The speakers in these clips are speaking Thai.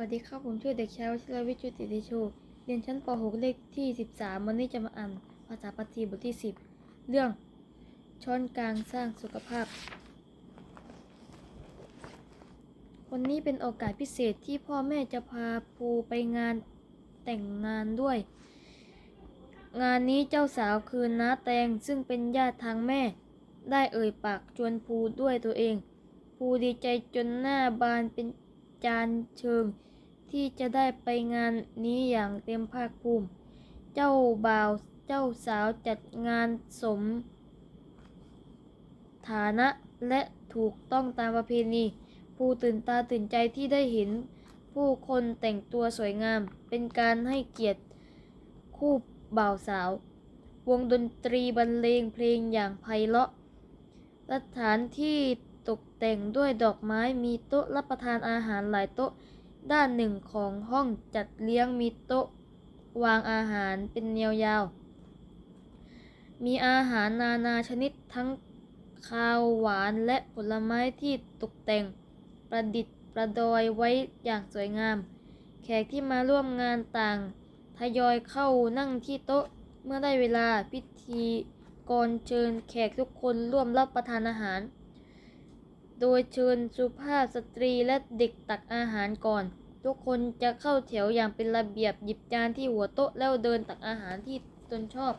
วัสดีครับ ผมชื่อเด็กชายวชิรวิจุติติโชเรียนชั้นป .6 เลขที่ 13 วันนี้จะมาอ่านภาษาปาจีบทที่ 10 เรื่องช้อนกลางสร้างสุขภาพ วันนี้เป็นโอกาสพิเศษที่พ่อแม่จะพาภูไปงานแต่งงานด้วย งานนี้เจ้าสาวคือน้าแตงซึ่งเป็นญาติทางแม่ ได้เอ่ยปากชวนภูด้วยตัวเองภูดีใจจนหน้าบานเป็นจานเชิง ที่จะได้ไปงานนี้อย่างเต็มภาคภูมิ เจ้าบ่าวเจ้าสาวจัดงานสม ฐานะและถูกต้องตามประเพณี ผู้ตื่นตาตื่นใจที่ได้เห็น ผู้คนแต่งตัวสวยงาม เป็นการให้เกียรติคู่บ่าวสาว วงดนตรีบรรเลงเพลงอย่างไพเราะสถานที่ตกแต่งด้วยดอกไม้มีโต๊ะรับประทานอาหารหลายโต๊ะ ด้านหนึ่งของห้องจัดเลี้ยงมีโต๊ะ วางอาหารเป็นแนวยาว มีอาหารนานาชนิดทั้งคาวหวานและผลไม้ที่ตกแต่งประดิษฐ์ประดอยไว้อย่างสวยงาม แขกที่มาร่วมงานต่างทยอยเข้านั่งที่โต๊ะเมื่อได้เวลาพิธีกรเชิญแขกทุกคนร่วมรับประทานอาหาร โดยเชิญสุภาพสตรีและเด็กตักอาหารก่อน ทุกคนจะเข้าแถวอย่างเป็นระเบียบหยิบจานที่หัวโต๊ะแล้วเดินตักอาหารที่ตนชอบ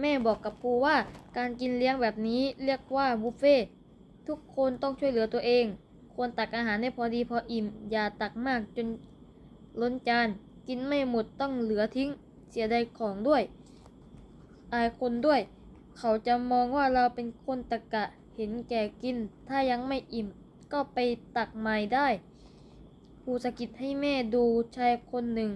แม่บอกกับภูว่าการกินเลี้ยงแบบนี้เรียกว่าบุฟเฟ่ทุกคนต้องช่วยเหลือตัวเอง ควรตักอาหารให้พอดีพออิ่ม อย่าตักมากจนล้นจาน กินไม่หมดต้องเหลือทิ้ง เสียดายของด้วย อายคนด้วย เขาจะมองว่าเราเป็นคนตะกะเห็นแก่กิน ถ้ายังไม่อิ่ม ก็ไปตักใหม่ได้ครูสกิดให้แม่ดูชายคนหนึ่ง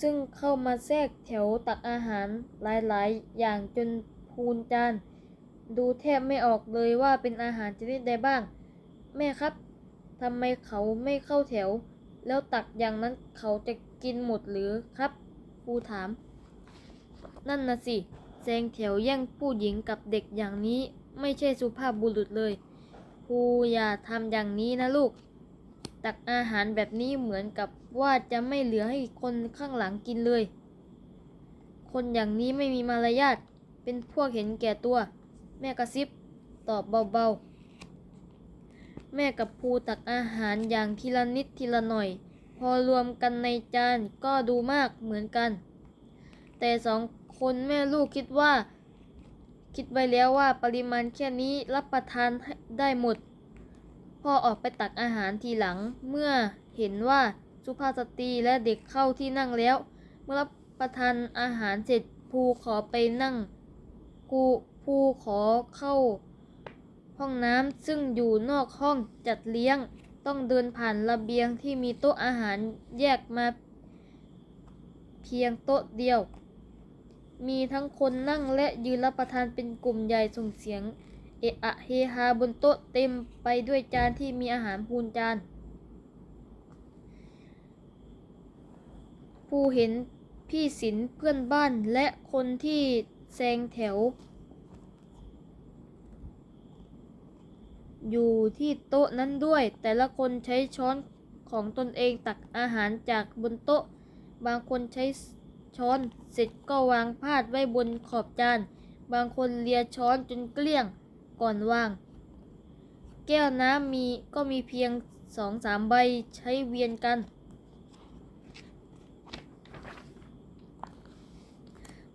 ซึ่งเข้ามาแทรกแถวตักอาหารหลายๆ อย่างจนพูนจาน ดูแทบไม่ออกเลยว่าเป็นอาหารชนิดใดบ้าง แม่ครับทำไมเขาไม่เข้าแถว แล้วตักอย่างนั้นเขาจะกินหมดหรือครับครูถาม นั่นนะสิแซงแถวแย่งผู้หญิงกับเด็กอย่างนี้ไม่ใช่สุภาพบุรุษเลยครูอย่าทำอย่างนี้นะลูก ตักอาหารแบบนี้เหมือนกับว่าจะไม่เหลือให้คนข้างหลังกินเลย คนอย่างนี้ไม่มีมารยาทเป็นพวกเห็นแก่ตัว แม่กระซิบตอบเบาๆ แม่กับภูตักอาหารอย่างทีละนิดทีละหน่อย พอรวมกันในจานก็ดูมากเหมือนกัน แต่สองค คนแม่ลูกคิดว่า คิดไว้แล้วว่าปริมาณแค่นี้รับประทานได้หมด พ่อออกไปตักอาหารทีหลังเมื่อเห็นว่าสุภาพสตรีและเด็กเข้าที่นั่งแล้ว เมื่อรับประทานอาหารเสร็จภูขอไปนั่งกูภูขอเข้า ห้องน้ำซึ่งอยู่นอกห้องจัดเลี้ยง ต้องเดินผ่านระเบียงที่มีโต๊ะอาหารแยกมาเพียงโต๊ะเดียว มีทั้งคนนั่งและยืนรับประทานเป็นกลุ่มใหญ่ส่งเสียง เอะอะเฮฮาบนโต๊ะเต็มไปด้วยจานที่มีอาหารพูนจาน ผู้เห็นพี่ศิลป์เพื่อนบ้านและคนที่แซงแถว อยู่ที่โต๊ะนั้นด้วย แต่ละคนใช้ช้อนของตนเองตักอาหารจากบนโต๊ะ บางคนใช้ ช้อนเสร็จก็วางพาดไว้บนขอบจาน บางคนเลียช้อนจนเกลี้ยงก่อนวาง แก้วน้ำมีก็มีเพียงสองสามใบใช้เวียนกัน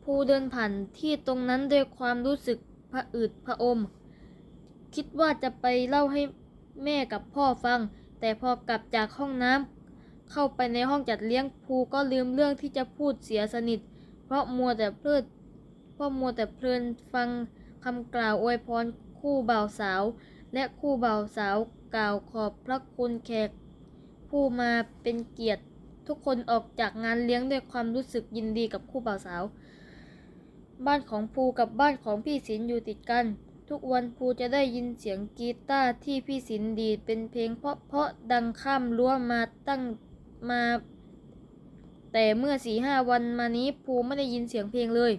ผู้เดินผ่านที่ตรงนั้นด้วยความรู้สึกผะอืดผะอม คิดว่าจะไปเล่าให้แม่กับพ่อฟัง แต่พอกลับจากห้องน้ำ เข้าไปในห้องจัดเลี้ยงภูก็ลืมเรื่องที่จะพูดเสียสนิท เพราะมัวแต่เพลิดเพราะมัวแต่เพลินฟังคำกล่าวอวยพรคู่บ่าวสาว และคู่บ่าวสาวกล่าวขอบพระคุณแขก ผู้มาเป็นเกียรติ ทุกคนออกจากงานเลี้ยงด้วยความรู้สึกยินดีกับคู่บ่าวสาว บ้านของภูกับบ้านของพี่ศิลป์อยู่ติดกัน ทุกวันภูจะได้ยินเสียงกีตาร์ที่พี่ศิลป์ดีดเป็นเพลงเพราะเพราะๆดังข้ามรั้วมาตั้ง มา แต่เมื่อสี่ห้าวันมานี้ภูไม่ได้ยินเสียงเพลงเลย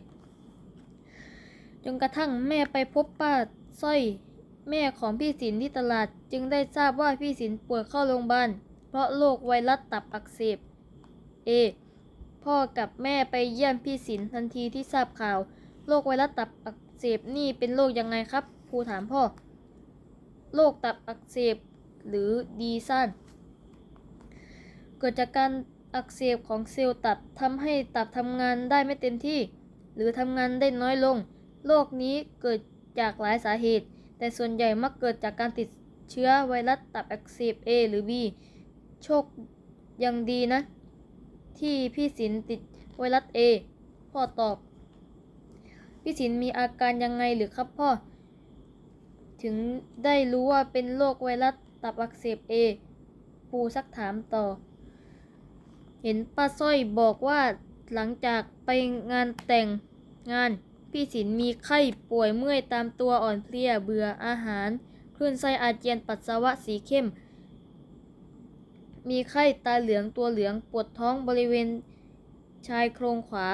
จนกระทั่งแม่ไปพบป้าสร้อยแม่ของพี่สินที่ตลาดจึงได้ทราบว่าพี่สินป่วยเข้าโรงพยาบาลเพราะโรคไวรัสตับอักเสบ A พ่อกับแม่ไปเยี่ยมพี่สินทันทีที่ทราบข่าวโรคไวรัสตับอักเสบนี่เป็นโรคยังไงครับครูถามพ่อโรคตับอักเสบหรือดีซ่น เกิดจากการอักเสบของเซลล์ตับทำให้ตับทำงานได้ไม่เต็มที่ หรือทำงานได้น้อยลง โรคนี้เกิดจากหลายสาเหตุ แต่ส่วนใหญ่มักเกิดจากการติดเชื้อไวรัสตับอักเสบ A หรือ B โชคยังดีนะ ที่พี่สินติดไวรัส A พ่อตอบ พี่สินมีอาการยังไงหรือครับพ่อ ถึงได้รู้ว่าเป็นโรคไวรัสตับอักเสบ A ปูซักถามต่อ เห็นป้าสร้อยบอกว่าหลังจากไปงานแต่งงานพี่สินมีไข้ป่วยเมื่อยตามตัวอ่อนเพลียเบื่ออาหารคลื่นไส้อาเจียนปัสสาวะสีเข้ม มีไข้ตาเหลืองตัวเหลืองปวดท้องบริเวณชายโครงขวา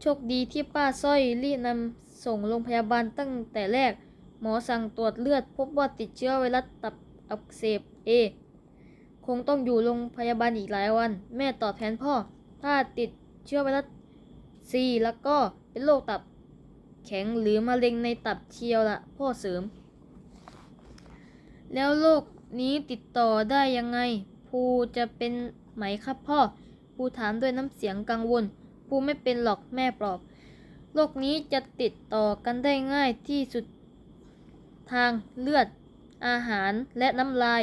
โชคดีที่ป้าสร้อยรีบนำส่งโรงพยาบาลตั้งแต่แรก หมอสั่งตรวจเลือดพบว่าติดเชื้อไวรัสตับอักเสบ A ค งต้องอยู่โรงพยาบาลอีกหลายวัน แม่ตอบแทนพ่อ ถ้าติดเชื้อไวรัส C แล้วก็เป็นโรคตับแข็งหรือมะเร็งในตับเชียวละพ่อเสริม แล้วโรคนี้ติดต่อได้ยังไง ภูจะเป็นไหมครับพ่อ ภูถามด้วยน้ำเสียงกังวล ภูไม่เป็นหรอกแม่ปลอบ โรคนี้จะติดต่อกันได้ง่ายที่สุดทางเลือด อาหารและน้ำลาย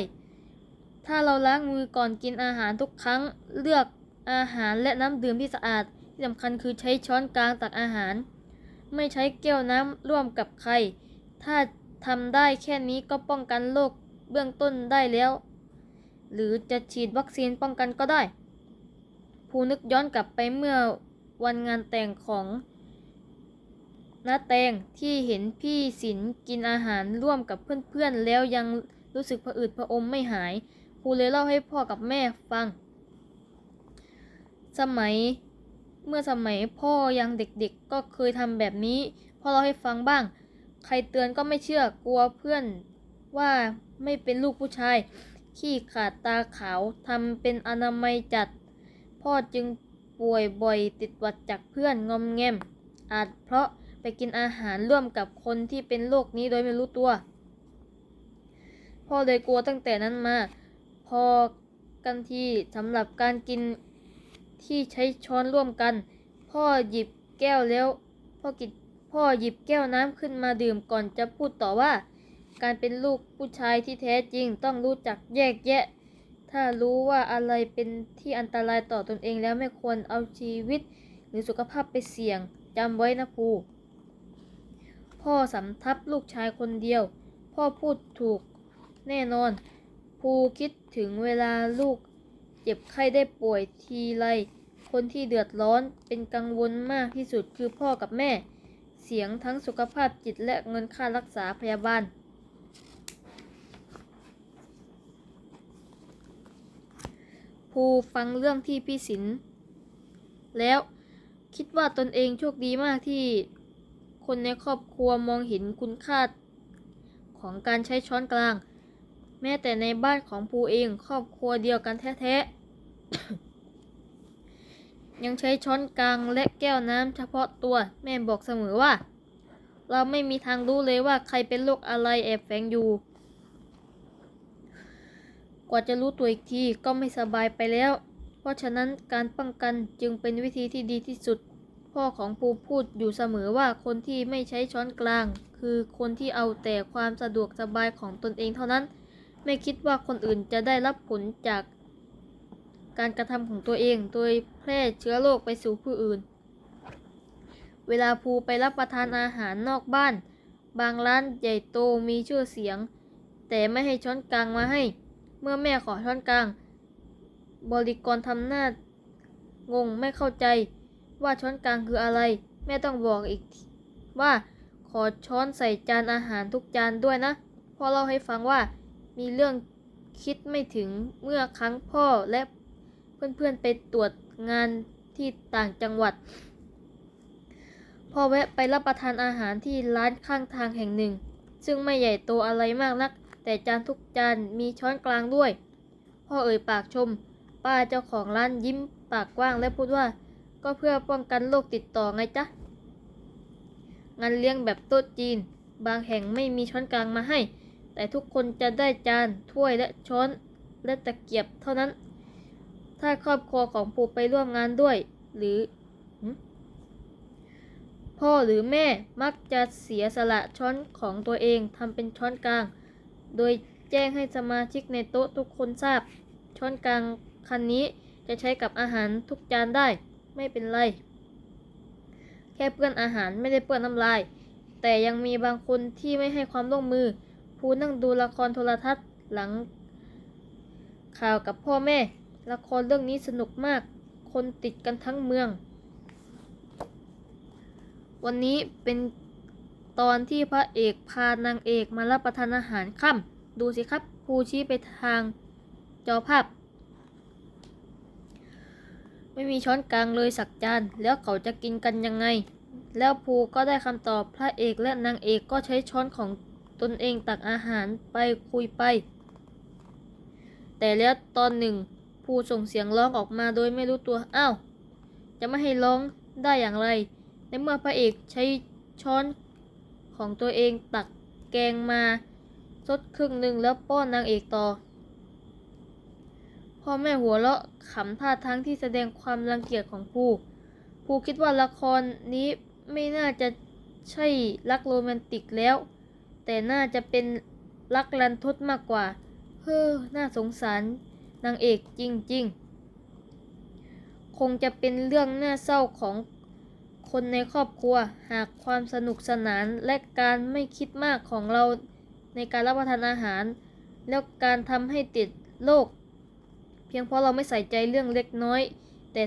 ถ้าเราล้างมือก่อนกินอาหารทุกครั้ง เลือกอาหารและน้ำดื่มที่สะอาด ที่สำคัญคือใช้ช้อนกลางตักอาหาร ไม่ใช้แก้วน้ำร่วมกับใคร ถ้าทำได้แค่นี้ก็ป้องกันโรคเบื้องต้นได้แล้ว หรือจะฉีดวัคซีนป้องกันก็ได้ ภูนึกย้อนกลับไปเมื่อวันงานแต่งของน้าแตงที่เห็นพี่สินกินอาหารร่วมกับเพื่อนๆ แล้วยังรู้สึกผะอืดผะอมไม่หาย ภูเลยเล่าให้พ่อกับแม่ฟัง สมัยเมื่อสมัยพ่อยังเด็กๆ ก็เคยทำแบบนี้พ่อเล่าให้ฟังบ้าง ใครเตือนก็ไม่เชื่อกลัวเพื่อนว่าไม่เป็นลูกผู้ชาย ขี้ขาดตาขาวทำเป็นอนามัยจัด พ่อจึงป่วยบ่อยติดหวัดจากเพื่อนงอมแงม อาจเพราะไปกินอาหารร่วมกับคนที่เป็นโรคนี้โดยไม่รู้ตัว พ่อเลยกลัวตั้งแต่นั้นมา พอกันทีสำหรับการกินที่ใช้ช้อนร่วมกัน พ่อหยิบแก้วแล้วพ่อกินพ่อหยิบแก้วน้ำขึ้นมาดื่มก่อนจะพูดต่อว่า การเป็นลูกผู้ชายที่แท้จริงต้องรู้จักแยกแยะ ถ้ารู้ว่าอะไรเป็นที่อันตรายต่อตนเองแล้วไม่ควรเอาชีวิต หรือสุขภาพไปเสี่ยงจำไว้นะภูพ่อสำทับลูกชายคนเดียว พ่อพูดถูกแน่นอน ภูคิดถึงเวลาลูก เจ็บไข้ได้ป่วยทีไร คนที่เดือดร้อนเป็นกังวลมากที่สุดคือพ่อกับแม่ เสียงทั้งสุขภาพจิตและเงินค่ารักษาพยาบาล ภูฟังเรื่องที่พี่สิน แล้วคิดว่าตนเองโชคดีมากที่คนในครอบครัวมองเห็นคุณค่าของการใช้ช้อนกลาง แม้แต่ในบ้านของภูเองครอบครัวเดียวกันแท้ๆ ยังใช้ช้อนกลางและแก้วน้ำเฉพาะตัวแม่บอกเสมอว่า เราไม่มีทางรู้เลยว่าใครเป็นโรคอะไรแอบแฝงอยู่ กว่าจะรู้ตัวอีกทีก็ไม่สบายไปแล้ว เพราะฉะนั้นการป้องกันจึงเป็นวิธีที่ดีที่สุด พ่อของปูพูดอยู่เสมอว่าคนที่ไม่ใช้ช้อนกลาง คือคนที่เอาแต่ความสะดวกสบายของตนเองเท่านั้น ไม่คิดว่าคนอื่นจะได้รับผลจากการกระทำของตัวเอง โดยแพร่เชื้อโรคไปสู่ผู้อื่น เวลาภูไปรับประทานอาหารนอกบ้าน บางร้านใหญ่โตมีชื่อเสียง แต่ไม่ให้ช้อนกลางมาให้ เมื่อแม่ขอช้อนกลาง บริกรทำหน้างงไม่เข้าใจว่าช้อนกลางคืออะไร แม่ต้องบอกอีกว่าขอช้อนใส่จานอาหารทุกจานด้วยนะพ่อเล่าให้ฟังว่า มีเรื่องคิดไม่ถึงเมื่อครั้งพ่อและเพื่อนๆไปตรวจงานที่ต่างจังหวัด พอแวะไปรับประทานอาหารที่ร้านข้างทางแห่งหนึ่ง ซึ่งไม่ใหญ่โตอะไรมากนัก แต่จานทุกจานมีช้อนกลางด้วย พ่อเอ่ยปากชม ป้าเจ้าของร้านยิ้มปากกว้างและพูดว่า ก็เพื่อป้องกันโรคติดต่อไงจ๊ะงานเลี้ยงแบบโต๊ะจีน บางแห่งไม่มีช้อนกลางมาให้ แต่ทุกคนจะได้จาน ถ้วยและช้อน และตะเกียบเท่านั้น ถ้าครอบครัวของปู่ไปร่วมงานด้วย หรือ พ่อหรือแม่มักจะเสียสละช้อนของตัวเองทำเป็นช้อนกลาง โดยแจ้งให้สมาชิกในโต๊ะทุกคนทราบ ช้อนกลางคันนี้จะใช้กับอาหารทุกจานได้ ไม่เป็นไร แค่เปื้อนอาหารไม่ได้เปื้อนน้ำลาย แต่ยังมีบางคนที่ไม่ให้ความร่วมมือ ผู้นั่งดูละครโทรทัศน์หลัง ข่าวกับพ่อแม่ ละครเรื่องนี้สนุกมาก คนติดกันทั้งเมือง วันนี้เป็นตอนที่พระเอกพานางเอกมารับประทานอาหารค่ำดูสิครับครูชี้ไปทางจอภาพ ไม่มีช้อนกลางเลยสักจาน แล้วเขาจะกินกันยังไง แล้วภูก็ได้คำตอบพระเอกและนางเอกก็ใช้ช้อนของ ตนเองตักอาหารไปคุยไป แต่แล้วตอนหนึ่งภูส่งเสียงร้องออกมาโดยไม่รู้ตัวอ้าวจะไม่ให้ร้องได้อย่างไร ในเมื่อพระเอกใช้ช้อนของตัวเองตักแกงมาซดครึ่งหนึ่งแล้วป้อนนางเอกต่อ พ่อแม่หัวเราะขำท่าทั้งที่แสดงความรังเกียจของภูภูคิดว่าละครนี้ไม่น่าจะใช่รักโรแมนติกแล้ว แต่น่าจะเป็นรักรันทดมากกว่า เฮ้อ น่าสงสารนางเอกจริงๆ คงจะเป็นเรื่องน่าเศร้าของคนในครอบครัว หากความสนุกสนานและการไม่คิดมากของเราในการรับประทานอาหาร แล้วการทำให้ติดโรคเพียงเพราะเราไม่ใส่ใจเรื่องเล็กน้อย แต่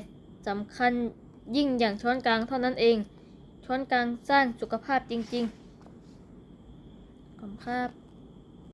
สำคัญยิ่งอย่างช้อนกลางเท่านั้นเอง ช้อนกลางสร้างสุขภาพจริง ๆ ขอบคุณครับ